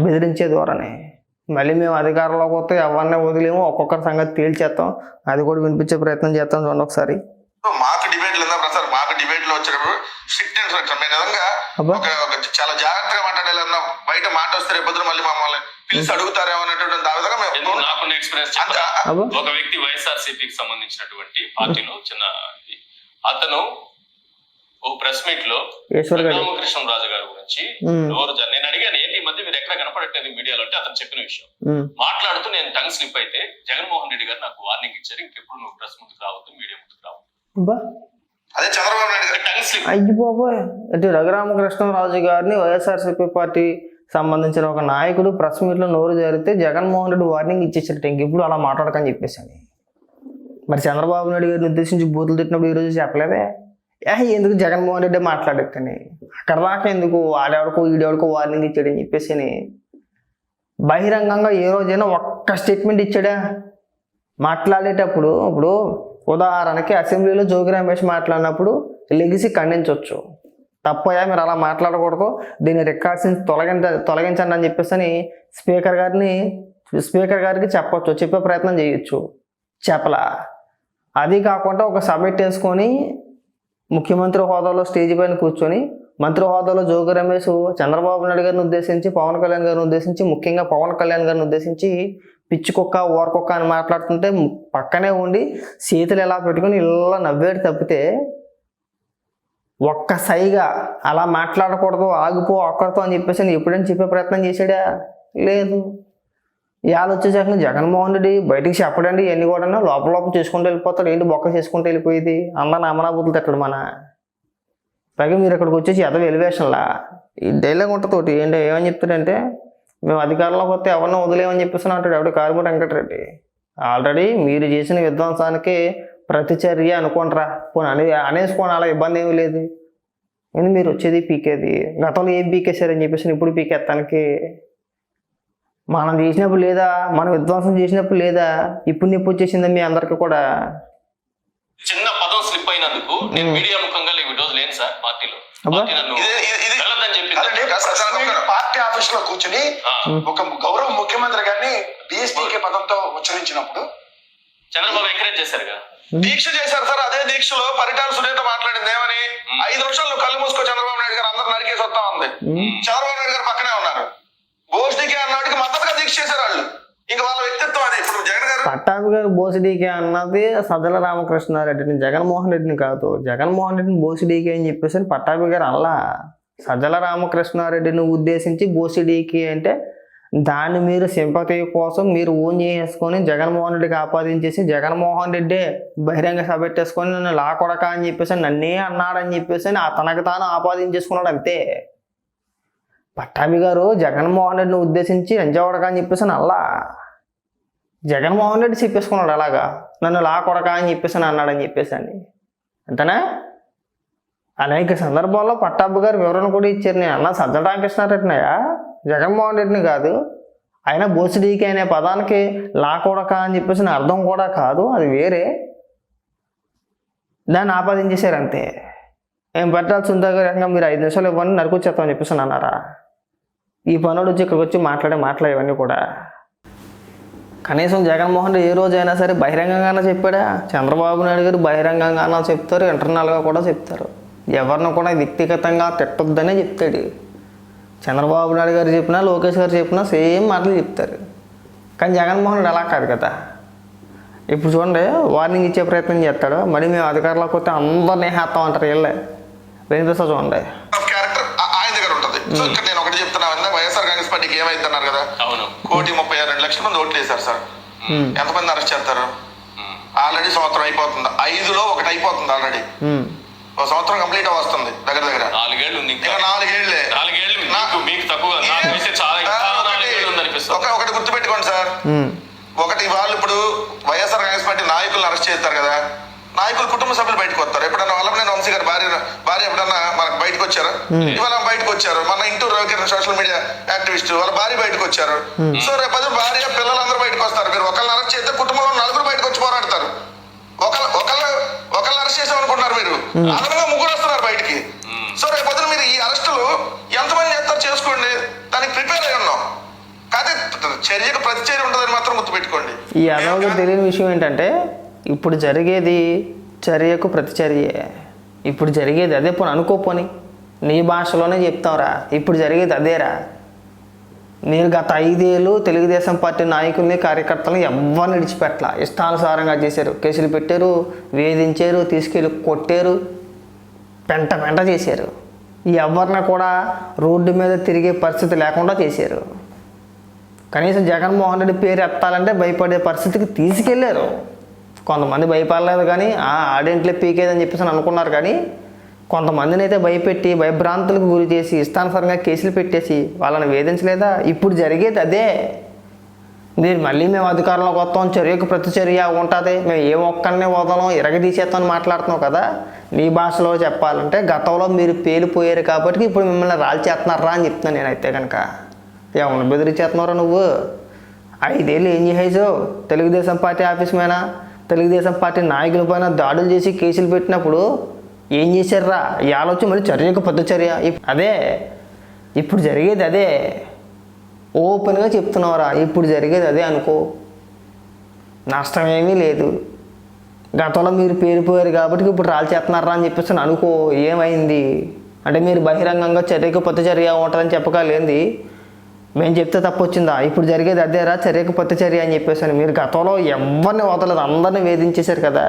బెదిరించే ద్వారానే మళ్ళీ మేము అధికారంలోకి వస్తే ఎవరిని వదిలేము ఒక్కొక్కరి సంగతి తేల్చేస్తాం అది కూడా వినిపించే ప్రయత్నం చేస్తాం చూడండి ఒకసారి. సో మాకు డిబేట్లు సార్ మాకు డిబేట్లో వచ్చినప్పుడు స్ట్రిక్ట్ ఇన్స్ట్రక్షన్ మేము నిజంగా అబ్బా. ఒక ఒక చాలా జాగ్రత్తగా మాట్లాడాలి బయట మాట వస్తే రేపు పొద్దున మళ్ళీ మమ్మల్ని పిలిచి అడుగుతారేమో ఆ విధంగా మేము నాకున్న ఎక్స్పీరియన్స్ ఒక వ్యక్తి వైఎస్ఆర్సీపీకి సంబంధించినటువంటి పార్టీలో చిన్న. అతను ఓ ప్రెస్ మీట్లో రామకృష్ణరాజు గారి గురించి నేను అడిగాను మధ్య మీరు ఎక్కడ కనపడట్లేదు మీడియాలో అంటే అతను చెప్పిన విషయం. మాట్లాడుతూ నేను టంగ్ స్లిప్ అయితే జగన్మోహన్ రెడ్డి గారు నాకు వార్నింగ్ ఇచ్చారు. ఇంకెప్పుడు నువ్వు ప్రెస్ ముందుకు రావద్దు మీడియా ముందుకు రావద్దు. అబ్బా. అదే చంద్రబాబు నాయుడు గారు. Tongue slip. అయ్యి బాబోయ్. అంటే రఘురామకృష్ణరాజు గారిని వైఎస్ఆర్సీపీ పార్టీ సంబంధించిన ఒక నాయకుడు ప్రెస్ మీట్లో నోరు జరిగితే జగన్మోహన్ రెడ్డి వార్నింగ్ ఇచ్చేసారట. ఇంకెప్పుడు అలా మాట్లాడకని చెప్పేసాను మరి చంద్రబాబు నాయుడు గారిని ఉద్దేశించి బూతులు తిట్టినప్పుడు ఈరోజు చెప్పలేదే? ఎందుకు జగన్మోహన్ రెడ్డి మాట్లాడేక్కని? అక్కడ దాకా ఎందుకు? ఆడెవడికో ఈడెవడికో వార్నింగ్ ఇచ్చాడని చెప్పేసి బహిరంగంగా ఏ రోజైనా ఒక్క స్టేట్మెంట్ ఇచ్చాడా? మాట్లాడేటప్పుడు ఇప్పుడు ఉదాహరణకి అసెంబ్లీలో జోగి రమేష్ మాట్లాడినప్పుడు లెగిసి ఖండించవచ్చు తప్పయా మీరు అలా మాట్లాడకూడదు? దీన్ని రికార్డ్స్ నుంచి తొలగించ తొలగించండి అని చెప్పేసి అని స్పీకర్ గారిని స్పీకర్ గారికి చెప్పచ్చు చెప్పే ప్రయత్నం చేయొచ్చు. చెప్పలా. అది కాకుండా ఒక సబ్మిట్ వేసుకొని ముఖ్యమంత్రి హోదాలో స్టేజ్ పైన కూర్చొని మంత్రి హోదాలో జోగి రమేష్ చంద్రబాబు నాయుడు గారిని ఉద్దేశించి పవన్ కళ్యాణ్ గారిని ఉద్దేశించి ముఖ్యంగా పవన్ కళ్యాణ్ గారిని ఉద్దేశించి పిచ్చి కుక్క ఓరకుక్క అని మాట్లాడుతుంటే పక్కనే ఉండి చేతులు ఎలా పెట్టుకుని ఇలా నవ్వేడు తప్పితే ఒక్క సైగా అలా మాట్లాడకూడదు ఆగిపో ఒక్కరితో అని చెప్పేసి ఎప్పుడైనా చెప్పే ప్రయత్నం చేశాడా? లేదు. ఇవాళ వచ్చేసరికి జగన్మోహన్ రెడ్డి బయటికి చెప్పడండి ఇవన్నీ కూడా లోపల లోపల చేసుకుంటూ వెళ్ళిపోతాడు. ఏంటి బొక్క చేసుకుంటూ వెళ్ళిపోయేది? అందరిని అమనాబుద్ధులు తిట్టడు మన. పైగా మీరు ఇక్కడికి వచ్చేసి ఎదవ ఎలివేషన్లా. ఈ డైలాగ్ ఉంటుంది ఒకటి ఏంటి ఏమని చెప్తాడంటే మేము అధికారంలోకి వస్తే ఎవరినో వదిలేమని చెప్పేసి అంటాడు ఎవడు? కారుమూరి వెంకటరెడ్డి. ఆల్రెడీ మీరు చేసిన విధ్వంసానికి ప్రతిచర్య అనుకుంటారా పోనీ అనే అనేసుకోండి అలా ఇబ్బంది ఏమీ లేదు. ఏంది మీరు వచ్చేది పీకేది? గతంలో ఏం పీకేశారని చెప్పేసి ఇప్పుడు పీకేస్తానికి. మనం చేసినప్పుడు లేదా మనం విధ్వంసం చేసినప్పుడు లేదా ఇప్పుడు నిప్పు వచ్చేసిందా మీ అందరికి కూడా? చిన్న పదం స్లిప్ అయినందుకు నేను మీడియా ముఖంగా ఈ రోజు లేను సార్ పార్టీలో. పార్టీ ఆఫీస్లో కూర్చుని ఒక గౌరవ ముఖ్యమంత్రి గారిని బిఎస్పీకే పదంతో ఉచ్చరించినప్పుడు చంద్రబాబు ఎంకరేజ్ చేశారుగా దీక్ష చేశారు సార్ అదే దీక్షలో పరిటాల సునీత మాట్లాడింది ఏమని? ఐదు నిమిషాలు కళ్ళు మూసుకో చంద్రబాబు నాయుడు గారు అందరు నరికేసి వస్తా ఉంది. చంద్రబాబు నాయుడు గారు పక్కనే ఉన్నారు భోజనికి అన్నాడికి మద్దతుగా దీక్ష చేశారు వాళ్ళు ఇంకా వాళ్ళ వ్యక్తిత్వం అది ఇప్పుడు జగన్ గారు పట్టాభి గారు బోసిడీకే అన్నది సజ్జల రామకృష్ణారెడ్డిని జగన్మోహన్ రెడ్డిని కాదు. జగన్మోహన్ రెడ్డిని బోసిడీకే అని చెప్పేసి పట్టాభి గారు అల్లా సజ్జల రామకృష్ణారెడ్డిని ఉద్దేశించి బోసిడీకి అంటే దాన్ని మీరు సింపతి కోసం మీరు ఓన్ చేసుకొని జగన్మోహన్ రెడ్డికి ఆపాదించేసి జగన్మోహన్ రెడ్డి బహిరంగ సభ పెట్టేసుకొని నన్ను లా కొడక అని చెప్పేసి నన్నే అన్నాడని చెప్పేసి అని తనకు తాను ఆపాదించేసుకున్నాడు అంతే. పట్టాభి గారు జగన్మోహన్ రెడ్డిని ఉద్దేశించి ఎంజవడక అని చెప్పేసి అల్లా జగన్మోహన్ రెడ్డి చెప్పేసుకున్నాడు అలాగా. నన్ను లా కొడక అని చెప్పేసి అని అన్నాడని చెప్పేసి అని అంతేనా? అనేక సందర్భాల్లో పట్టాబు గారు వివరణ కూడా ఇచ్చారు. నేను అన్న సజ్జల రామకృష్ణారెడ్డినయా జగన్మోహన్ రెడ్డిని కాదు. ఆయన బోసిడీకి అనే పదానికి లా కొడక అని చెప్పేసి అర్థం కూడా కాదు. అది వేరే. దాన్ని ఆపాదించేశారు అంతే. ఏం పెట్టాలి సుందరంగా మీరు ఐదు నిమిషాలు ఇవ్వండి నరుకొచ్చేస్తామని చెప్పేసి అని అన్నారా ఈ పనుడు వచ్చి ఇక్కడికి వచ్చి మాట్లాడే మాట్లాడేవన్నీ కూడా. కనీసం జగన్మోహన్ రెడ్డి ఏ రోజైనా సరే బహిరంగంగానే చెప్పాడా? చంద్రబాబు నాయుడు గారు బహిరంగంగానే చెప్తారు ఇంటర్నల్గా కూడా చెప్తారు. ఎవరిని కూడా వ్యక్తిగతంగా తిట్టొద్దనే చెప్తాడు. చంద్రబాబు నాయుడు గారు చెప్పినా లోకేష్ గారు చెప్పినా సేమ్ మాటలు చెప్తారు. కానీ జగన్మోహన్ రెడ్డి అలా కాదు కదా. ఇప్పుడు చూడండి వార్నింగ్ ఇచ్చే ప్రయత్నం చేస్తాడు. మరి మేము అధికారులకు వస్తే అందరినీ హేస్తాం అంటారు వెళ్ళే. వినిపిస్తా చూడండి. సో ఇక్కడ నేను ఒకటి చెప్తున్నా వైఎస్ఆర్ కాంగ్రెస్ పార్టీకి ఏమైంది అన్నారు కదా? అవును. కోటి ముప్పై ఆరు రెండు లక్షల మంది ఓట్లు వేశారు సార్. ఎంతమంది అరెస్ట్ చేస్తారు. ఆల్రెడీ సంవత్సరం అయిపోతుంది. ఐదులో ఒకటి అయిపోతుంది ఆల్రెడీ. ఒక సంవత్సరం కంప్లీట్ వస్తుంది దగ్గర దగ్గర. నాలుగేళ్ళు ఉంది ఇంకా. నాలుగేళ్ళే నాలుగేళ్ళు నా- మీకు మీకు తక్కువ ఒకటి- నాలుగేళ్ళు ఉంది అనిపిస్తుంది. ఒక- ఒకటి గుర్తుపెట్టుకోండి సార్. ఒకటి వాళ్ళు ఇప్పుడు వైఎస్ఆర్ కాంగ్రెస్ పార్టీ నాయకులను అరెస్ట్ చేస్తారు కదా. నాయకులు కుటుంబ సభ్యులు బయటకు వస్తారు. ఎప్పుడన్నా వల్లభనేని వంశీ గారు భార్య భార్య ఎప్పుడన్నా మనకు బయటకు వచ్చారు? ఇవాళ బయటకు వచ్చారు. మన ఇంటూ రవికిరణ్ సోషల్ మీడియా యాక్టివిస్ట్ వాళ్ళ భార్య బయటకు వచ్చారు. సో రేపు అదే భార్య పిల్లలందరూ బయటకు వస్తారు. మీరు ఒకళ్ళని అరెస్ట్ చేస్తే కుటుంబంలో నలుగురు బయటకు వచ్చి పోరాడతారు. ఒకళ్ళ ఒకళ్ళ ఒకళ్ళని అరెస్ట్ చేసాం అనుకుంటున్నారు మీరు. అదనంగా ముగ్గురు వస్తున్నారు బయటికి. సో రేపు పొద్దున మీరు ఈ అరెస్టులు ఎంతమంది చేస్తారు చేసుకోండి. దానికి ప్రిపేర్ అయి ఉన్నాం. చర్యకు ప్రతి చర్య ఉంటుందని మాత్రం గుర్తుపెట్టుకోండి. ఈ అదవకు తెలియని విషయం ఏంటంటే ఇప్పుడు జరిగేది చర్యకు ప్రతిచర్యే. ఇప్పుడు జరిగేది అదే పోనీ అనుకోపోని. నీ భాషలోనే చెప్తాంరా ఇప్పుడు జరిగేది అదేరా. నేను గత ఐదేళ్ళు తెలుగుదేశం పార్టీ నాయకుల్ని కార్యకర్తలను ఎవ్వరిని విడిచిపెట్టల. ఇష్టానుసారంగా చేశారు. కేసులు పెట్టారు వేధించారు తీసుకెళ్ళి కొట్టారు పెంట పెంట చేశారు. ఎవరిని కూడా రోడ్డు మీద తిరిగే పరిస్థితి లేకుండా చేశారు. కనీసం జగన్మోహన్ రెడ్డి పేరు ఎత్తాలంటే భయపడే పరిస్థితికి తీసుకెళ్ళారు. కొంతమంది భయపడలేదు కానీ ఆ ఆడేంట్లో పీకేదని చెప్పేసి అని అనుకున్నారు కానీ కొంతమందిని అయితే భయపెట్టి భయభ్రాంతులకు గురి చేసి ఇష్టానుసారంగా కేసులు పెట్టేసి వాళ్ళని వేధించలేదా? ఇప్పుడు జరిగేది అదే. మీరు మళ్ళీ మేము అధికారంలోకి వస్తాం చర్యకు ప్రతిచర్య ఉంటుంది. మేము ఏ ఒక్కరిని వదలం ఇరగదీసేస్తామని మాట్లాడుతున్నాం కదా. నీ భాషలో చెప్పాలంటే గతంలో మీరు పేలిపోయారు కాబట్టి ఇప్పుడు మిమ్మల్ని రాల్చేస్తున్నారా అని చెప్తున్నాను నేనైతే కనుక. ఎవరిని బెదిరించేస్తున్నారా నువ్వు? ఐదేళ్ళు ఏం చేసేసావు తెలుగుదేశం పార్టీ ఆఫీస్ మీద తెలుగుదేశం పార్టీ నాయకుల పైన దాడులు చేసి కేసులు పెట్టినప్పుడు ఏం చేశారా ఈ ఆలోచన మళ్ళీ చర్యకు పెద్ద చర్య. అదే ఇప్పుడు జరిగేది అదే. ఓపెన్గా చెప్తున్నావురా ఇప్పుడు జరిగేది అదే అనుకో. నష్టం ఏమీ లేదు. గతంలో మీరు పేరుపోయారు కాబట్టి ఇప్పుడు రాళ్ళు చేస్తున్నారా అని చెప్పేసి అనుకో ఏమైంది? అంటే మీరు బహిరంగంగా చర్యకు పొత్త చర్య ఉంటుందని చెప్పగలేంది. మేము చెప్తే తప్పు వచ్చిందా ఇప్పుడు జరిగేది అదేరా చర్యకు పొత్త చర్య అని చెప్పేసి మీరు గతంలో ఎవరిని వదలదు అందరిని వేధించేశారు కదా.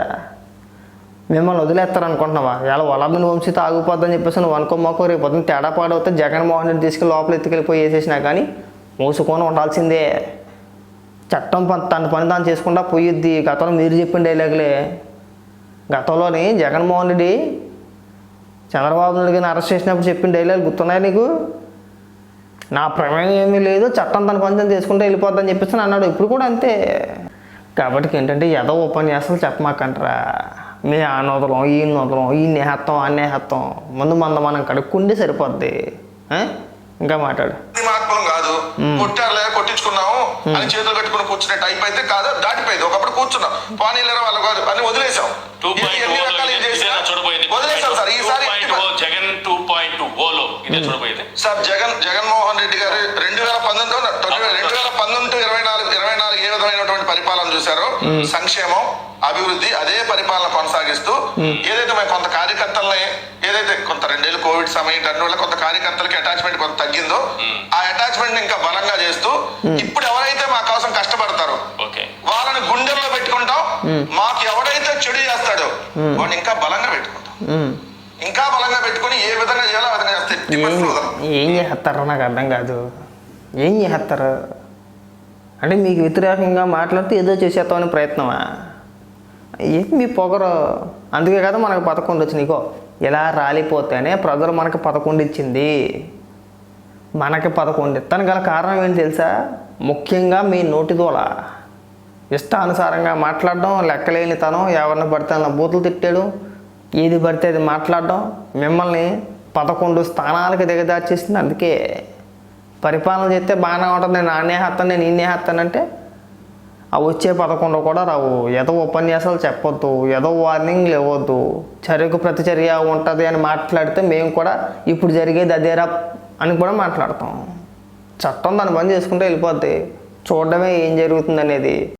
మిమ్మల్ని వదిలేస్తారు అనుకుంటున్నావా ఇలా వలమిని వంశీ తాగిపోద్దని చెప్పేసి నువ్వు అనుకోమాకో రేపు పొద్దున్న తేడా పాడవుతే జగన్మోహన్ రెడ్డి తీసుకెళ్ళి లోపల ఎత్తుకెళ్ళిపోయి వేసేసినా కానీ మూసుకొని ఉండాల్సిందే. చట్టం పని తన పని తాను చేసుకుంటా పోయిద్ది. గతంలో మీరు చెప్పిన డైలాగులే. గతంలోని జగన్మోహన్ రెడ్డి చంద్రబాబు నాయుడు గారిని అరెస్ట్ చేసినప్పుడు చెప్పిన డైలాగ్ గుర్తున్నాయి నీకు? నా ప్రమేయం ఏమీ లేదు. చట్టం తన పని తను చేసుకుంటే వెళ్ళిపోద్దని చెప్పేసి అన్నాడు. ఇప్పుడు కూడా అంతే. కాబట్టి ఏంటంటే ఏదో ఉపన్యాసాలు చెప్పమాకంటారా. మీ ఆ నొదలం ఈ నొదలం ఈ నేహత్వం ఆ నేహత్వం. ముందు మంద మనం కడుక్కుంటే సరిపోద్ది? ఇంకా మాట్లాడు. మహాత్ములం కాదు. కొట్టారులే కొట్టించుకున్నాము అని చేతులు కట్టుకుని కూర్చునే టైప్ అయితే కాదు దాటిపోయింది. ఒకప్పుడు కూర్చున్నాం. పానీలరా వాళ్ళ కాదు అని వదిలేసాం ఎన్ని రకాలు వదిలేసాం సార్. ఈసారి జగన్ టూ పాయింట్ ఓలో ఇదే చూడబోయేది? సార్ జగన్ జగన్మోహన్ రెడ్డి గారు రెండు వేల పంతొమ్మిది రెండు వేల పంతొమ్మిది ఇరవై నాలుగు పరిపాలన చూశారో సంక్షేమం అభివృద్ధి అదే పరిపాలన కొనసాగిస్తూ ఏదైతే మేము కొంత కార్యకర్తల్ని ఏదైతే కొంత రెండేళ్ళు కోవిడ్ సమయం వల్ల కొంత కార్యకర్తలకి అటాచ్మెంట్ కొంత తగ్గిందో ఆ అటాచ్మెంట్ ఇంకా బలంగా చేస్తూ ఇప్పుడు ఎవరైతే మా కోసం కష్టపడతారో వాళ్ళని గుండెల్లో పెట్టుకుంటాం మాకు ఎవడైతే చెడు చేస్తాడో వాడిని ఇంకా బలంగా పెట్టుకుంటాం. ఇంకా బలంగా పెట్టుకొని ఏ విధంగా చేయాలో ఆ విధంగా చేస్తే ఎట్టి ఏం పరిస్థితుల్లో వదలం. ఏం చేస్తారో నాకు అర్థం కాదు. ఏం చేస్తారు? అంటే మీకు వ్యతిరేకంగా మాట్లాడితే ఏదో చేసేద్దామని ప్రయత్నమా? ఏంటి మీ పొగరు? అందుకే కదా మనకు పదకొండు వచ్చింది నీకో. ఇలా రాలిపోతేనే ప్రజలు మనకు పదకొండు ఇచ్చింది. మనకి పదకొండు ఇస్తాను గల కారణం ఏంటి తెలుసా? ముఖ్యంగా మీ నోటి దూల. ఇష్టానుసారంగా మాట్లాడడం లెక్కలేని తనం ఎవరిని పడితే అన్న బూతులు తిట్టాడు. ఏది పడితే అది మాట్లాడడం మిమ్మల్ని పదకొండు స్థానాలకు దిగదార్చేసింది అందుకే. పరిపాలన చేస్తే బాగానే ఉంటుంది. నేను నాన్నే హత్తాను నేను ఈయనే హత్తానంటే ఆ వచ్చే పదకొండు కూడా రావు. ఏదో ఉపన్యాసాలు చెప్పొద్దు ఏదో వార్నింగ్లు ఇవ్వద్దు. చర్యకు ప్రతిచర్య ఉంటుంది అని మాట్లాడితే మేము కూడా ఇప్పుడు జరిగేది అదేరా అని కూడా మాట్లాడతాం. చట్టం దాని పని చేసుకుంటే వెళ్ళిపోద్ది. చూడడమే ఏం జరుగుతుంది అనేది.